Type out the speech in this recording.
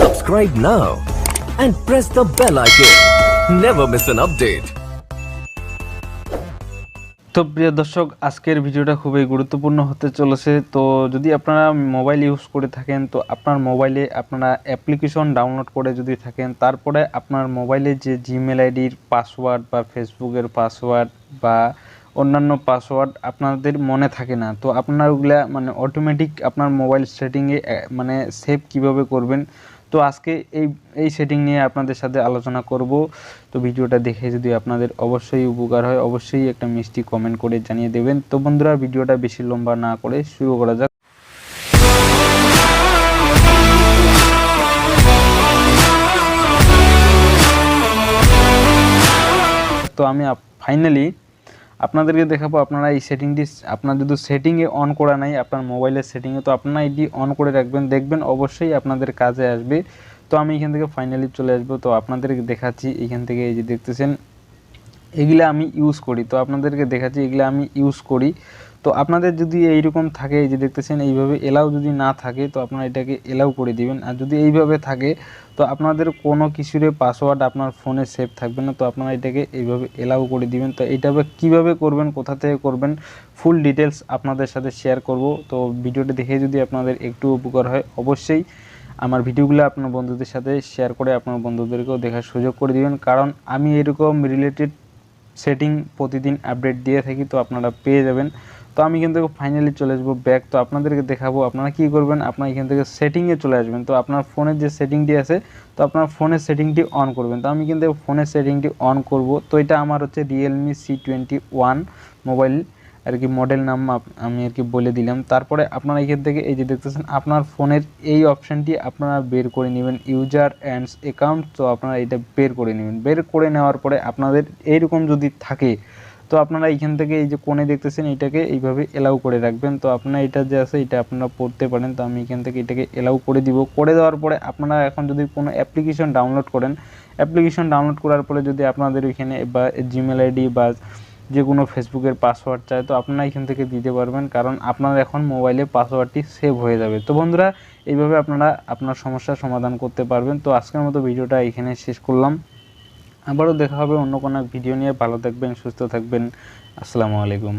Subscribe now and press the bell icon. Never miss an update. তো প্রিয় দর্শক, আজকের ভিডিওটা খুবই গুরুত্বপূর্ণ হতে চলেছে তো যদি আপনারা মোবাইল ইউজ করে থাকেন, তো আপনার মোবাইলে আপনারা অ্যাপ্লিকেশন ডাউনলোড করে যদি থাকেন, তারপরে আপনার মোবাইলে যে জিমেল আইডির পাসওয়ার্ড বা ফেসবুকের পাসওয়ার্ড বা অন্যান্য পাসওয়ার্ড আপনাদের মনে থাকে না, তো আপনার ওগুলা মানে অটোমেটিক আপনার মোবাইল সেটিংয়ে মানে সেভ কীভাবে করবেন তো আজকে এই এই সেটিং নিয়ে আপনাদের সাথে আলোচনা করব। তো ভিডিওটা দেখে যদি আপনাদের অবশ্যই উপকার হয়, অবশ্যই একটা মিষ্টি কমেন্ট করে জানিয়ে দেবেন। তো বন্ধুরা, ভিডিওটা বেশি লম্বা না করে শুরু করা যাক। তো আমি ফাইনালি আপনাদেরকে দেখাবো, আপনারা এই সেটিংটি আপনার যদি সেটিংয়ে অন করা নাই, আপনার মোবাইলের সেটিংয়ে তো আপনারা এটি অন করে রাখবেন। দেখবেন অবশ্যই আপনাদের কাজে আসবে। তো আমি এখান থেকে ফাইনালি চলে আসব। তো আপনাদেরকে দেখাচ্ছি, এখান থেকে এই যে দেখতেছেন, এগুলো আমি ইউজ করি। তো আপনাদেরকে দেখাচ্ছি, এগুলো আমি ইউজ করি। তো আপনাদের যদি এইরকম থাকে, এই যে দেখতেছেন, এইভাবে এলাও যদি না থাকে, তো আপনারা এটাকে এলাও করে দিবেন। আর যদি এইভাবে থাকে, তো আপনাদের কোনো কিছুরে পাসওয়ার্ড আপনার ফোনে সেভ থাকবে না, তো আপনারা এটাকে এইভাবে এলাও করে দিবেন। তো এইটা কীভাবে করবেন, কোথা থেকে করবেন ফুল ডিটেলস আপনাদের সাথে শেয়ার করব। তো ভিডিওটা দেখে যদি আপনাদের একটু উপকার হয়, অবশ্যই আমার ভিডিওগুলো আপনার বন্ধুদের সাথে শেয়ার করে আপনার বন্ধুদেরকেও দেখার সুযোগ করে দিবেন। কারণ আমি এরকম রিলেটেড সেটিং প্রতিদিন আপডেট দিয়ে থাকি, তো আপনারা পেয়ে যাবেন। তো আমি কিন্তু ফাইনালি চলে আসব ব্যাক তো আপনাদেরকে দেখাবো আপনারা কি করবেন, আপনারা এখান থেকে সেটিংয়ে চলে আসবেন। তো আপনার ফোনের যে সেটিংটি আছে, তো আপনার ফোনের সেটিংটি অন করবেন। তো আমি কিন্তু ফোনের সেটিংটি অন করব। তো এটা আমার হচ্ছে Realme C twenty one mobile আর কি মডেল নাম আমি আর কি বলে দিলাম। তারপরে আপনারা এখান থেকে এই যে দেখতেছেন, আপনার ফোনের এই অপশানটি আপনারা বের করে নেবেন ইউজার অ্যান্ডস অ্যাকাউন্ট তো আপনারা এটা বের করে নেবেন। বের করে নেওয়ার পরে আপনাদের এইরকম যদি থাকে, তো আপনারা এইখান থেকে এই যে কোণে দেখতেছেন, এটাকে এইভাবে এলাউ করে রাখবেন। তো আপনারা এটা যে আছে, এটা আপনারা পড়তে পারেন। তো আমি এখান থেকে এটাকে এলাউ করে দিব। করে দেওয়ার পরে আপনারা এখন যদি কোনো অ্যাপ্লিকেশন ডাউনলোড করেন অ্যাপ্লিকেশন ডাউনলোড করার পরে যদি আপনাদের ওইখানে বা জিমেল আইডি বা যে কোনো ফেসবুকের পাসওয়ার্ড চায় তো আপনারা এখান থেকে দিতে পারবেন। কারণ আপনার এখন মোবাইলে পাসওয়ার্ডটি সেভ হয়ে যাবে। তো বন্ধুরা, এইভাবে আপনারা আপনার সমস্যার সমাধান করতে পারবেন। তো আজকের মতো ভিডিওটা এখানে শেষ করলাম। আবারও দেখা হবে অন্য কোনো ভিডিও নিয়ে। ভালো থাকবেন, সুস্থ থাকবেন। আসসালামু আলাইকুম।